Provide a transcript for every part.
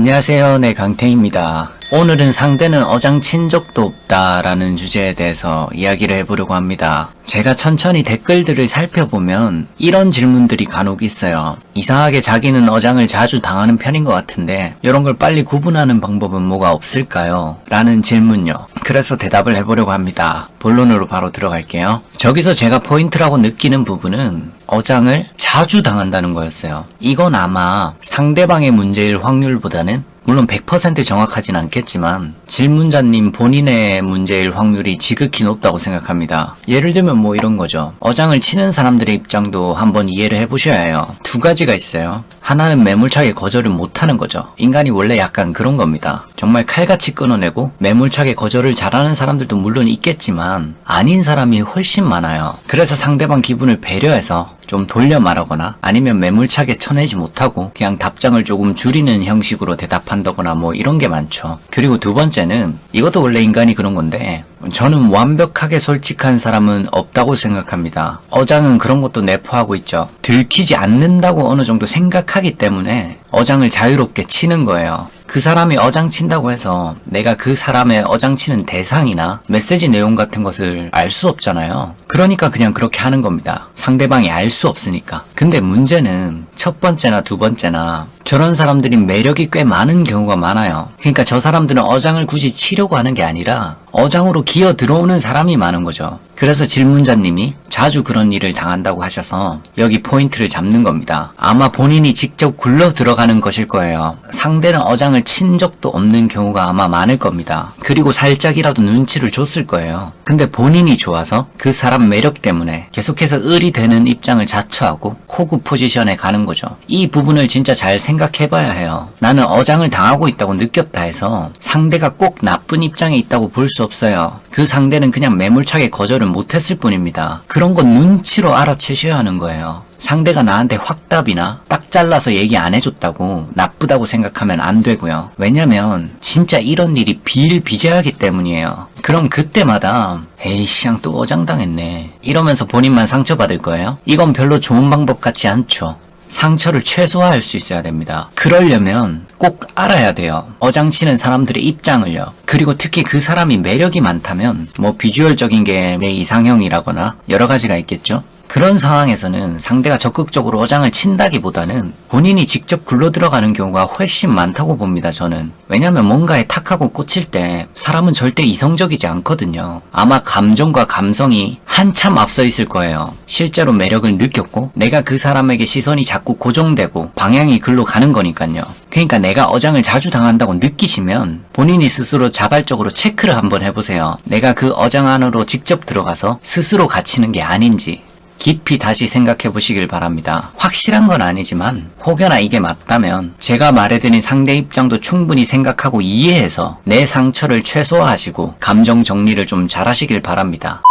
안녕하세요. 네, 강태입니다. 오늘은 상대는 어장 친 적도 없다라는 주제에 대해서 이야기를 해보려고 합니다. 제가 천천히 댓글들을 살펴보면 이런 질문들이 간혹 있어요. 이상하게 자기는 어장을 자주 당하는 편인 것 같은데 이런 걸 빨리 구분하는 방법은 뭐가 없을까요? 라는 질문요. 그래서 대답을 해보려고 합니다. 본론으로 바로 들어갈게요. 저기서 제가 포인트라고 느끼는 부분은 어장을 자주 당한다는 거였어요. 이건 아마 상대방의 문제일 확률보다는 물론 100% 정확하진 않겠지만 질문자님 본인의 문제일 확률이 지극히 높다고 생각합니다. 예를 들면 뭐 이런 거죠. 어장을 치는 사람들의 입장도 한번 이해를 해보셔야 해요. 두 가지가 있어요. 하나는 매몰차게 거절을 못하는 거죠. 인간이 원래 약간 그런 겁니다. 정말 칼같이 끊어내고 매몰차게 거절을 잘하는 사람들도 물론 있겠지만 아닌 사람이 훨씬 많아요. 그래서 상대방 기분을 배려해서 좀 돌려 말하거나 아니면 매몰차게 쳐내지 못하고 그냥 답장을 조금 줄이는 형식으로 대답한다거나 뭐 이런 게 많죠. 그리고 두 번째는 이것도 원래 인간이 그런 건데 저는 완벽하게 솔직한 사람은 없다고 생각합니다. 어장은 그런 것도 내포하고 있죠. 들키지 않는다고 어느 정도 생각하기 때문에 어장을 자유롭게 치는 거예요. 그 사람이 어장 친다고 해서 내가 그 사람의 어장 치는 대상이나 메시지 내용 같은 것을 알 수 없잖아요. 그러니까 그냥 그렇게 하는 겁니다. 상대방이 알 수 없으니까. 근데 문제는 첫 번째나 두 번째나 저런 사람들이 매력이 꽤 많은 경우가 많아요. 그러니까 저 사람들은 어장을 굳이 치려고 하는 게 아니라 어장으로 기어 들어오는 사람이 많은 거죠. 그래서 질문자님이 자주 그런 일을 당한다고 하셔서 여기 포인트를 잡는 겁니다. 아마 본인이 직접 굴러 들어가는 것일 거예요. 상대는 어장을 친 적도 없는 경우가 아마 많을 겁니다. 그리고 살짝이라도 눈치를 줬을 거예요. 근데 본인이 좋아서 그 사람 매력 때문에 계속해서 을이 되는 입장을 자처하고 호구 포지션에 가는 거죠. 이 부분을 진짜 잘 생각 해봐야 해요. 나는 어장을 당하고 있다고 느꼈다 해서 상대가 꼭 나쁜 입장에 있다고 볼 수 없어요. 그 상대는 그냥 매몰차게 거절을 못했을 뿐입니다. 그런 건 눈치로 알아채셔야 하는 거예요. 상대가 나한테 확답이나 딱 잘라서 얘기 안 해줬다고 나쁘다고 생각하면 안 되고요. 왜냐면 진짜 이런 일이 비일비재하기 때문이에요. 그럼 그때마다 에이씨 또 어장당했네 이러면서 본인만 상처받을 거예요? 이건 별로 좋은 방법 같지 않죠. 상처를 최소화할 수 있어야 됩니다. 그러려면 꼭 알아야 돼요. 어장치는 사람들의 입장을요. 그리고 특히 그 사람이 매력이 많다면 뭐 비주얼적인 게 내 이상형이라거나 여러 가지가 있겠죠. 그런 상황에서는 상대가 적극적으로 어장을 친다기보다는 본인이 직접 굴러 들어가는 경우가 훨씬 많다고 봅니다, 저는. 왜냐면 뭔가에 탁하고 꽂힐 때 사람은 절대 이성적이지 않거든요. 아마 감정과 감성이 한참 앞서 있을 거예요. 실제로 매력을 느꼈고 내가 그 사람에게 시선이 자꾸 고정되고 방향이 글로 가는 거니까요. 그러니까 내가 어장을 자주 당한다고 느끼시면 본인이 스스로 자발적으로 체크를 한번 해보세요. 내가 그 어장 안으로 직접 들어가서 스스로 갇히는 게 아닌지 깊이 다시 생각해 보시길 바랍니다. 확실한 건 아니지만 혹여나 이게 맞다면 제가 말해드린 상대 입장도 충분히 생각하고 이해해서 내 상처를 최소화하시고 감정 정리를 좀 잘하시길 바랍니다.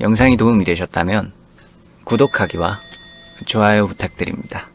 영상이 도움이 되셨다면 구독하기와 좋아요 부탁드립니다.